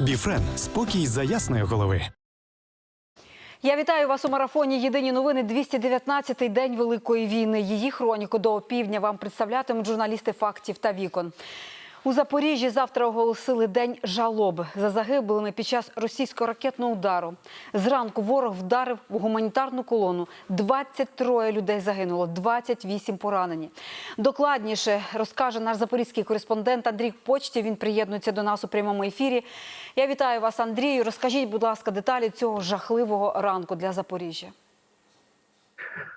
Біфрен спокій за ясної голови. Я вітаю вас у марафоні. Єдині новини 219-й день Великої війни. Її хроніку до півдня вам представлятимуть журналісти фактів та вікон. У Запоріжжі завтра оголосили день жалоби за загиблими під час російського ракетного удару. Зранку ворог вдарив в гуманітарну колону. 23 людей загинуло, 28 поранені. Докладніше розкаже наш запорізький кореспондент Андрій Почті. Він приєднується до нас у прямому ефірі. Я вітаю вас, Андрію. Розкажіть, будь ласка, деталі цього жахливого ранку для Запоріжжя.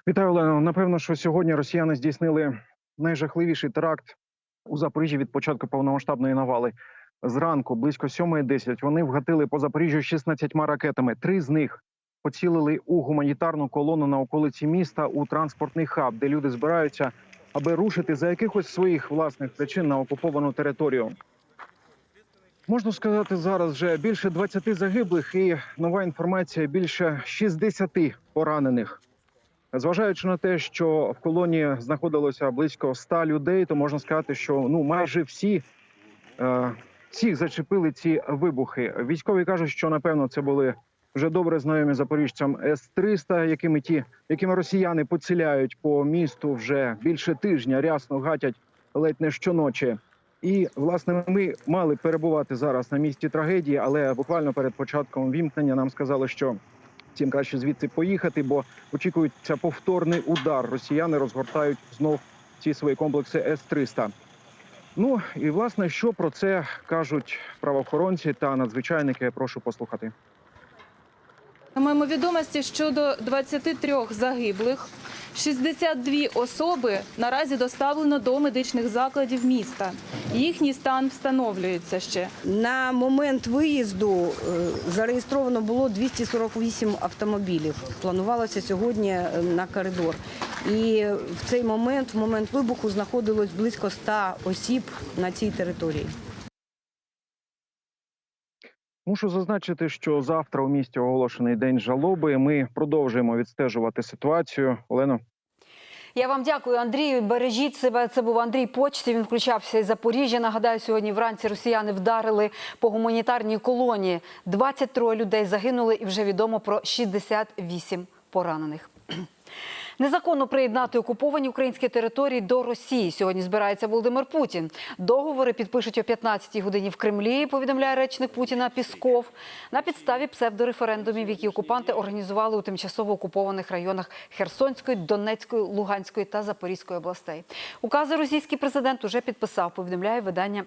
Вітаю, Олено. Напевно, що сьогодні росіяни здійснили найжахливіший теракт у Запоріжжі від початку повномасштабної навали. Зранку, близько 7.10, вони вгатили по Запоріжжю 16 ракетами. Три з них поцілили у гуманітарну колону на околиці міста у транспортний хаб, де люди збираються, аби рушити за якихось своїх власних причин на окуповану територію. Можна сказати, зараз вже більше 20 загиблих і нова інформація більше 60 поранених. Зважаючи на те, що в колонії знаходилося близько 100 людей, то можна сказати, що ну майже всі е, всіх зачепили ці вибухи. Військові кажуть, що напевно це були вже добре знайомі запоріжцям С-300, якими ті, якими росіяни поціляють по місту вже більше тижня, рясно гатять ледь не щоночі. І власне ми мали перебувати зараз на місці трагедії, але буквально перед початком вімкнення нам сказали, що Втім, краще звідси поїхати, бо очікується повторний удар. Росіяни розгортають знов ці свої комплекси С-300. Ну і власне, що про це кажуть правоохоронці та надзвичайники? Прошу послухати. Маємо відомості щодо 23 загиблих. 62 особи наразі доставлено до медичних закладів міста. Їхній стан встановлюється ще. На момент виїзду е, зареєстровано було 248 автомобілів. Планувалося сьогодні е, на коридор. І в цей момент, в момент вибуху, знаходилось близько 100 осіб на цій території. Мушу зазначити, що завтра у місті оголошений день жалоби. Ми продовжуємо відстежувати ситуацію. Олено. Я вам дякую, Андрію. Бережіть себе. Це був Андрій Почті. Він включався із Запоріжжя. Нагадаю, сьогодні вранці росіяни вдарили по гуманітарній колонії. 23 людей загинули, і вже відомо про 68 поранених. Незаконно приєднати окуповані українські території до Росії. Сьогодні збирається Володимир Путін. Договори підпишуть о 15-й годині в Кремлі. Повідомляє речник Путіна Пісков на підставі псевдореферендумів, які окупанти організували у тимчасово окупованих районах Херсонської, Донецької, Луганської та Запорізької областей. Укази російський президент уже підписав. Повідомляє видання.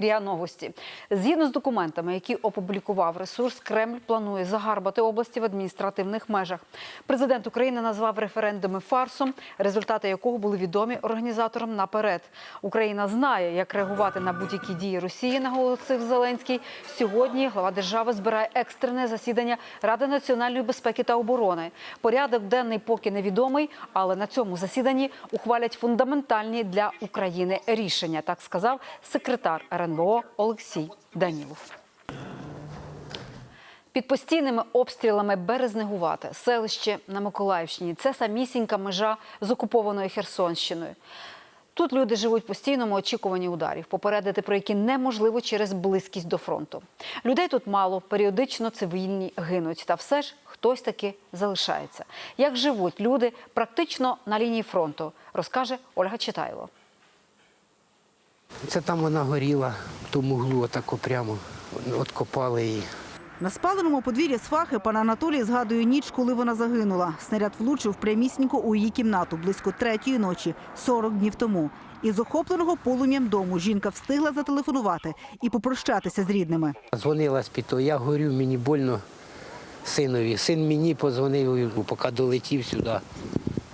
РІА Новості. Згідно з документами, які опублікував ресурс, Кремль планує загарбати області в адміністративних межах. Президент України назвав референдуми фарсом, результати якого були відомі організаторам наперед. Україна знає, як реагувати на будь-які дії Росії, наголосив Зеленський. Сьогодні глава держави збирає екстрене засідання Ради національної безпеки та оборони. Порядок денний поки невідомий, але на цьому засіданні ухвалять фундаментальні для України рішення. Так сказав секретар РНБО Олексій Данілов. Під постійними обстрілами Березнегувате, селище на Миколаївщині. Це самісінька межа з окупованою Херсонщиною. Тут люди живуть постійному очікуванні ударів, попередити про які неможливо через близькість до фронту. Людей тут мало, періодично цивільні гинуть. Та все ж хтось таки залишається. Як живуть люди практично на лінії фронту, розкаже Ольга Читайло. Це там вона горіла, в тому углу отако прямо откопали її. На спаленому подвір'ї свахи пан Анатолій згадує ніч, коли вона загинула. Снаряд влучив прямісінько у її кімнату близько третьої ночі, 40 днів тому. Із охопленого полум'ям дому жінка встигла зателефонувати і попрощатися з рідними. Дзвонила з піто, я горю, мені больно синові. Син мені позвонив, поки долетів сюди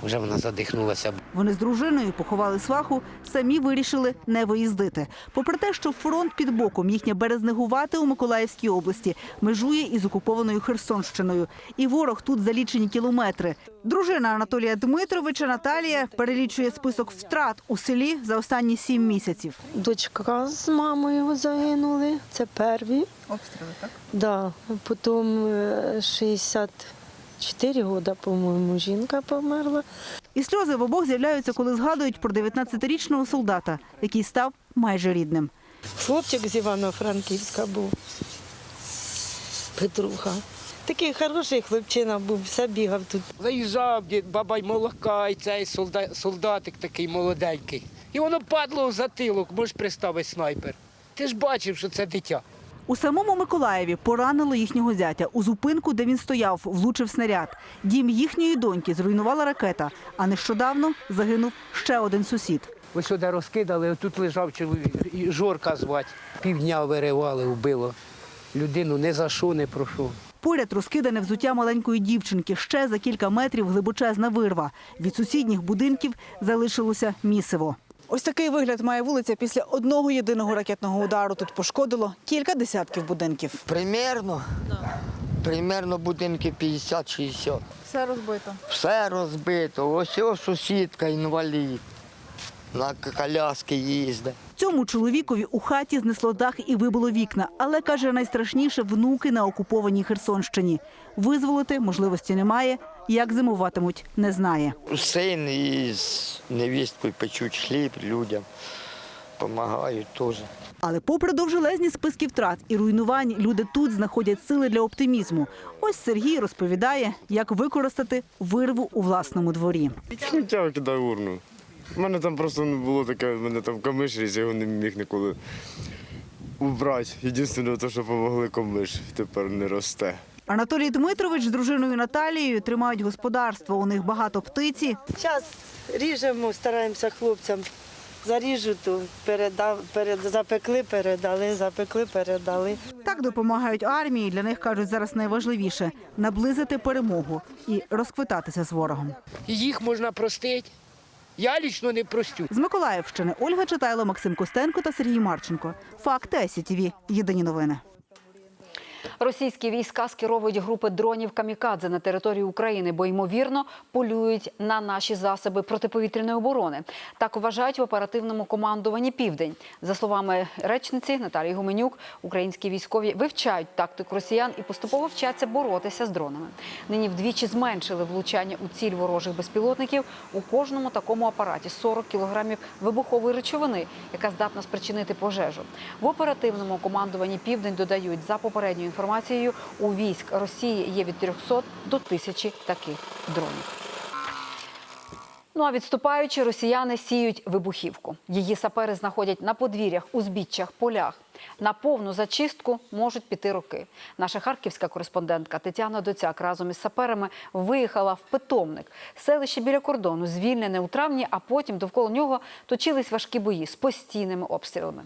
вже вона задихнулася. Вони з дружиною поховали сваху, самі вирішили не виїздити. Попри те, що фронт під боком їхня березнегувати у Миколаївській області межує із окупованою Херсонщиною, і ворог тут за лічені кілометри. Дружина Анатолія Дмитровича Наталія перелічує список втрат у селі за останні сім місяців. Дочка з мамою загинули. Це перві обстріли, так да потім е, 60 Чотири роки, по-моєму, жінка померла. І сльози в обох з'являються, коли згадують про 19-річного солдата, який став майже рідним. Хлопчик з Івано-Франківська був Петруха. Такий хороший хлопчина був, все бігав тут. Заїжджав дід, бабай молока, і цей солдатик такий молоденький. І воно падло в затилок, можеш приставити снайпер. Ти ж бачив, що це дитя. У самому Миколаєві поранило їхнього зятя. У зупинку, де він стояв, влучив снаряд. Дім їхньої доньки зруйнувала ракета, а нещодавно загинув ще один сусід. Ось сюди розкидали, отут лежав чоловік, Жорка звати. Півдня виривали, вбило. Людину не за що, не про що. Поряд розкидане взуття маленької дівчинки. Ще за кілька метрів глибочезна вирва. Від сусідніх будинків залишилося місиво. Ось такий вигляд має вулиця після одного єдиного ракетного удару. Тут пошкодило кілька десятків будинків. Примерно, примерно будинки 50-60. Все розбито. Все розбито. Ось ось сусідка інвалід. На коляски їздить. Цьому чоловікові у хаті знесло дах і вибило вікна. Але каже, найстрашніше внуки на окупованій Херсонщині. Визволити можливості немає. Як зимуватимуть, не знає. Син із невісткою печуть хліб людям. Помагають теж. Але попри довжелезні списки втрат і руйнувань, люди тут знаходять сили для оптимізму. Ось Сергій розповідає, як використати вирву у власному дворі. Сміття кидаю урну. У мене там просто не було таке, в мене там камиш, я його не міг ніколи убрати. Єдине, те, що допомогли камиш, тепер не росте. Анатолій Дмитрович з дружиною Наталією тримають господарство. У них багато птиці. Зараз ріжемо, стараємося хлопцям. Заріжу, то передав, перед, запекли, передали, запекли, передали. Так допомагають армії. Для них кажуть, зараз найважливіше наблизити перемогу і розквитатися з ворогом. Їх можна простити. Я лічно не простю. З Миколаївщини Ольга Читайло, Максим Костенко та Сергій Марченко. Факти СІТВ. Єдині новини. Російські війська скеровують групи дронів камікадзе на територію України, бо ймовірно полюють на наші засоби протиповітряної оборони. Так вважають в оперативному командуванні Південь. За словами речниці Наталії Гуменюк, українські військові вивчають тактику росіян і поступово вчаться боротися з дронами. Нині вдвічі зменшили влучання у ціль ворожих безпілотників. У кожному такому апараті 40 кілограмів вибухової речовини, яка здатна спричинити пожежу. В оперативному командуванні Південь додають за попередньою інформацією, у військ Росії є від 300 до 1000 таких дронів. Ну а відступаючи, росіяни сіють вибухівку. Її сапери знаходять на подвір'ях, узбіччях, полях. На повну зачистку можуть піти роки. Наша харківська кореспондентка Тетяна Доцяк разом із саперами виїхала в питомник. Селище біля кордону звільнене у травні, а потім довкола нього точились важкі бої з постійними обстрілами.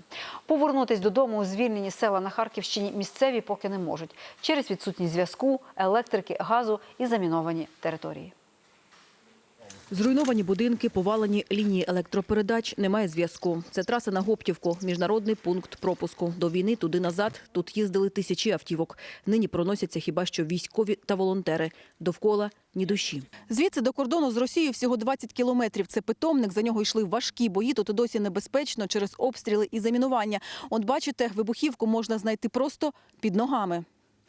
Повернутись додому у звільнені села на Харківщині місцеві поки не можуть через відсутність зв'язку, електрики, газу і заміновані території. Зруйновані будинки, повалені лінії електропередач, немає зв'язку. Це траса на Гоптівку, міжнародний пункт пропуску. До війни туди-назад тут їздили тисячі автівок. Нині проносяться хіба що військові та волонтери. Довкола ні душі. Звідси до кордону з Росією всього 20 кілометрів. Це питомник, за нього йшли важкі бої. Тут досі небезпечно через обстріли і замінування. От бачите, вибухівку можна знайти просто під ногами.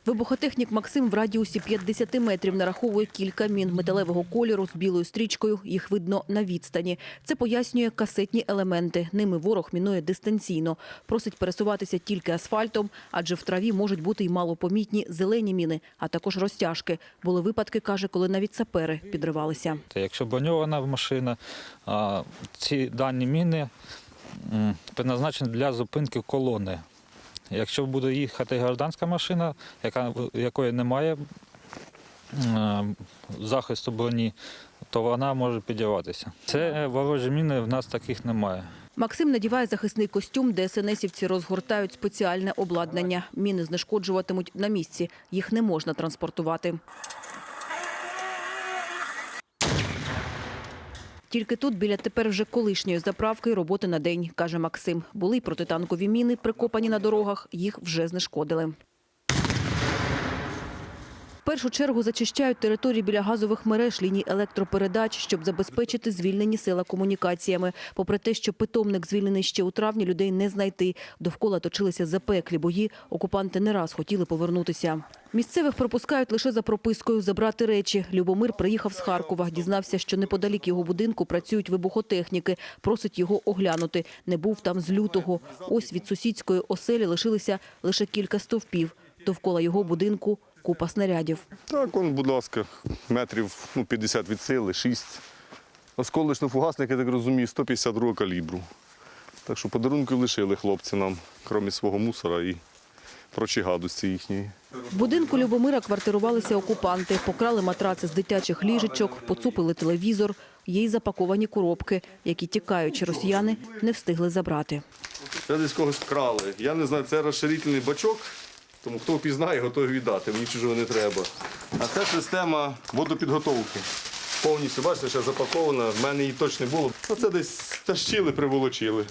Вибухотехнік Максим в радіусі 50 метрів нараховує кілька мін металевого кольору з білою стрічкою. Їх видно на відстані. Це пояснює касетні елементи. Ними ворог мінує дистанційно. Просить пересуватися тільки асфальтом, адже в траві можуть бути й малопомітні зелені міни, а також розтяжки. Були випадки, каже, коли навіть сапери підривалися. Якщо броньована машина, ці дані міни м, предназначені для зупинки колони. Якщо буде їхати гражданська машина, яка, якої немає е, захисту броні, то вона може підірватися. Це ворожі міни, в нас таких немає. Максим надіває захисний костюм, де СНСівці розгортають спеціальне обладнання. Міни знешкоджуватимуть на місці. Їх не можна транспортувати. Тільки тут, біля тепер вже колишньої заправки, роботи на день, каже Максим. Були протитанкові міни, прикопані на дорогах, їх вже знешкодили. Першу чергу зачищають території біля газових мереж, ліній електропередач, щоб забезпечити звільнені села комунікаціями. Попри те, що питомник звільнений ще у травні, людей не знайти. Довкола точилися запеклі бої. Окупанти не раз хотіли повернутися. Місцевих пропускають лише за пропискою забрати речі. Любомир приїхав з Харкова. Дізнався, що неподалік його будинку працюють вибухотехніки. Просить його оглянути. Не був там з лютого. Ось від сусідської оселі лишилися лише кілька стовпів. Довкола його будинку купа снарядів. Так, он, будь ласка, метрів ну, 50 від сили, 6. Осколочно-фугасник, я так розумію, 152 калібру. Так що подарунки лишили хлопці нам, крім свого мусора і прочі гадості їхньої. В будинку Любомира квартирувалися окупанти, покрали матраци з дитячих ліжечок, поцупили телевізор. Є й запаковані коробки, які тікаючи росіяни не встигли забрати. Це десь когось вкрали. Я не знаю, це розширительний бачок, тому хто впізнає, готовий віддати. Мені чужого не треба. А це система водопідготовки. Повністю, бачите, ще запакована. В мене її точно не було. Оце десь тащили, приволочили.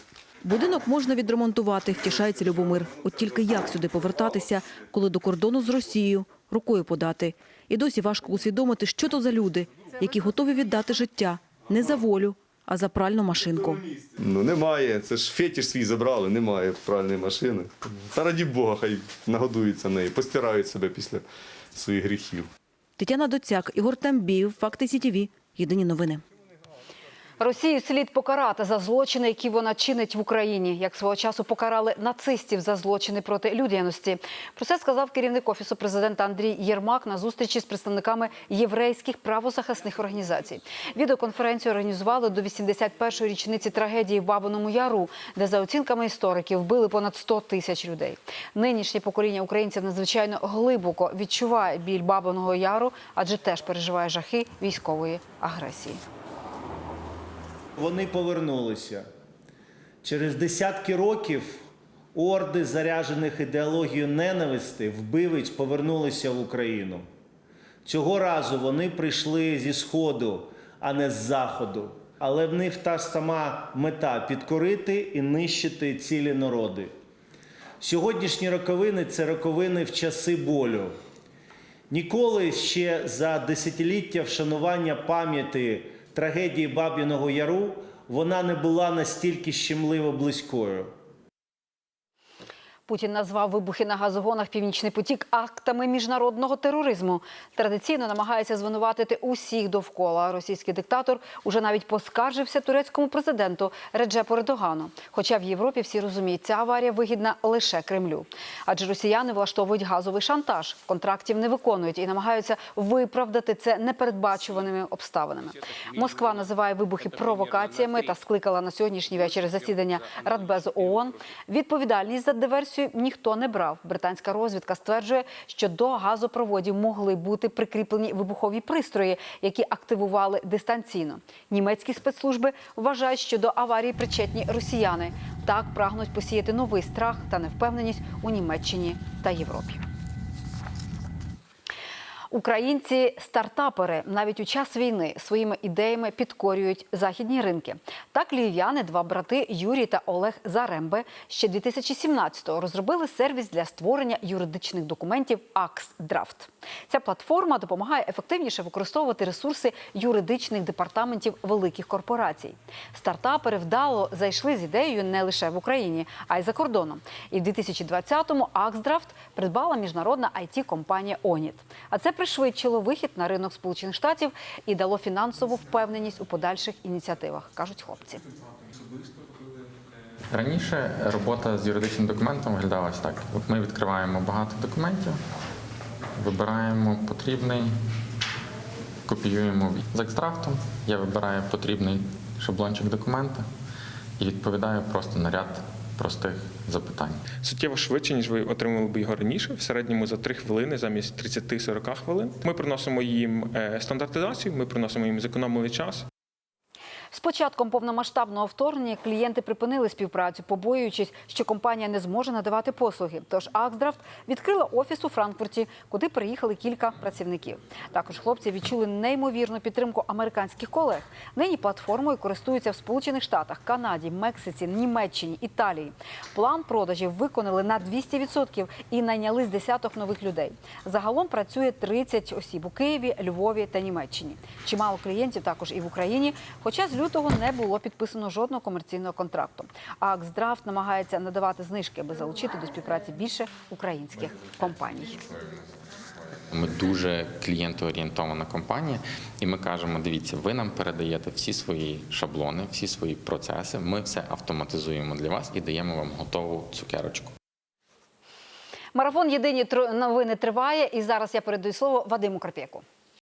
Будинок можна відремонтувати, втішається Любомир. От тільки як сюди повертатися, коли до кордону з Росією рукою подати. І досі важко усвідомити, що то за люди, які готові віддати життя не за волю, а за пральну машинку. Ну немає. Це ж фетиш свій забрали, немає пральної машини. Та раді Бога, хай нагодуються нею, постирають себе після своїх гріхів. Тетяна Доцяк, Ігор Тамбіїв, Факти СІТІВІ. Єдині новини. Росію слід покарати за злочини, які вона чинить в Україні, як свого часу покарали нацистів за злочини проти людяності. Про це сказав керівник офісу президента Андрій Єрмак на зустрічі з представниками єврейських правозахисних організацій. Відеоконференцію організували до 81-ї річниці трагедії в Бабиному Яру, де за оцінками істориків вбили понад 100 тисяч людей. Нинішнє покоління українців надзвичайно глибоко відчуває біль Бабиного Яру, адже теж переживає жахи військової агресії. Вони повернулися. Через десятки років орди, заряджених ідеологією ненависти, вбивець повернулися в Україну. Цього разу вони прийшли зі Сходу, а не з Заходу. Але в них та сама мета підкорити і нищити цілі народи. Сьогоднішні роковини це роковини в часи болю. Ніколи ще за десятиліття вшанування пам'яті трагедії Баб'яного Яру вона не була настільки щемливо близькою. Путін назвав вибухи на газогонах Північний потік актами міжнародного тероризму. Традиційно намагається звинуватити усіх довкола. Російський диктатор уже навіть поскаржився турецькому президенту Реджепу Ердогану. Хоча в Європі всі розуміють, ця аварія вигідна лише Кремлю. Адже росіяни влаштовують газовий шантаж, контрактів не виконують і намагаються виправдати це непередбачуваними обставинами. Москва називає вибухи провокаціями та скликала на сьогоднішній вечір засідання Радбезу ООН. Відповідальність за диверсію ніхто не брав. Британська розвідка стверджує, що до газопроводів могли бути прикріплені вибухові пристрої, які активували дистанційно. Німецькі спецслужби вважають, що до аварії причетні росіяни. Так прагнуть посіяти новий страх та невпевненість у Німеччині та Європі. Українці стартапери навіть у час війни своїми ідеями підкорюють західні ринки. Так львів'яни, два брати Юрій та Олег Зарембе ще 2017-го розробили сервіс для створення юридичних документів «Аксдрафт». Ця платформа допомагає ефективніше використовувати ресурси юридичних департаментів великих корпорацій. Стартапери вдало зайшли з ідеєю не лише в Україні, а й за кордоном. І в 2020-му «Аксдрафт» придбала міжнародна it компанія Оніт. А це пришвидшило вихід на ринок Сполучених Штатів і дало фінансову впевненість у подальших ініціативах, кажуть хлопці. Раніше робота з юридичним документом виглядала так. Ми відкриваємо багато документів, вибираємо потрібний, копіюємо з екстрафтом. Я вибираю потрібний шаблончик документа і відповідаю просто на ряд простих запитань. суттєво швидше, ніж ви отримали б його раніше, в середньому за 3 хвилини замість 30-40 хвилин. Ми приносимо їм е, стандартизацію, ми приносимо їм зекономлений час. З початком повномасштабного вторгнення клієнти припинили співпрацю, побоюючись, що компанія не зможе надавати послуги. Тож Аксдрафт відкрила офіс у Франкфурті, куди приїхали кілька працівників. Також хлопці відчули неймовірну підтримку американських колег. Нині платформою користуються в Сполучених Штатах, Канаді, Мексиці, Німеччині, Італії. План продажів виконали на 200% і найняли з десяток нових людей. Загалом працює 30 осіб у Києві, Львові та Німеччині. Чимало клієнтів також і в Україні. Хоча з лютого не було підписано жодного комерційного контракту. А Аксдрафт намагається надавати знижки, аби залучити до співпраці більше українських компаній. Ми дуже клієнтоорієнтована компанія, і ми кажемо: дивіться, ви нам передаєте всі свої шаблони, всі свої процеси. Ми все автоматизуємо для вас і даємо вам готову цукерочку. Марафон Єдині новини триває. І зараз я передаю слово Вадиму Карпєку.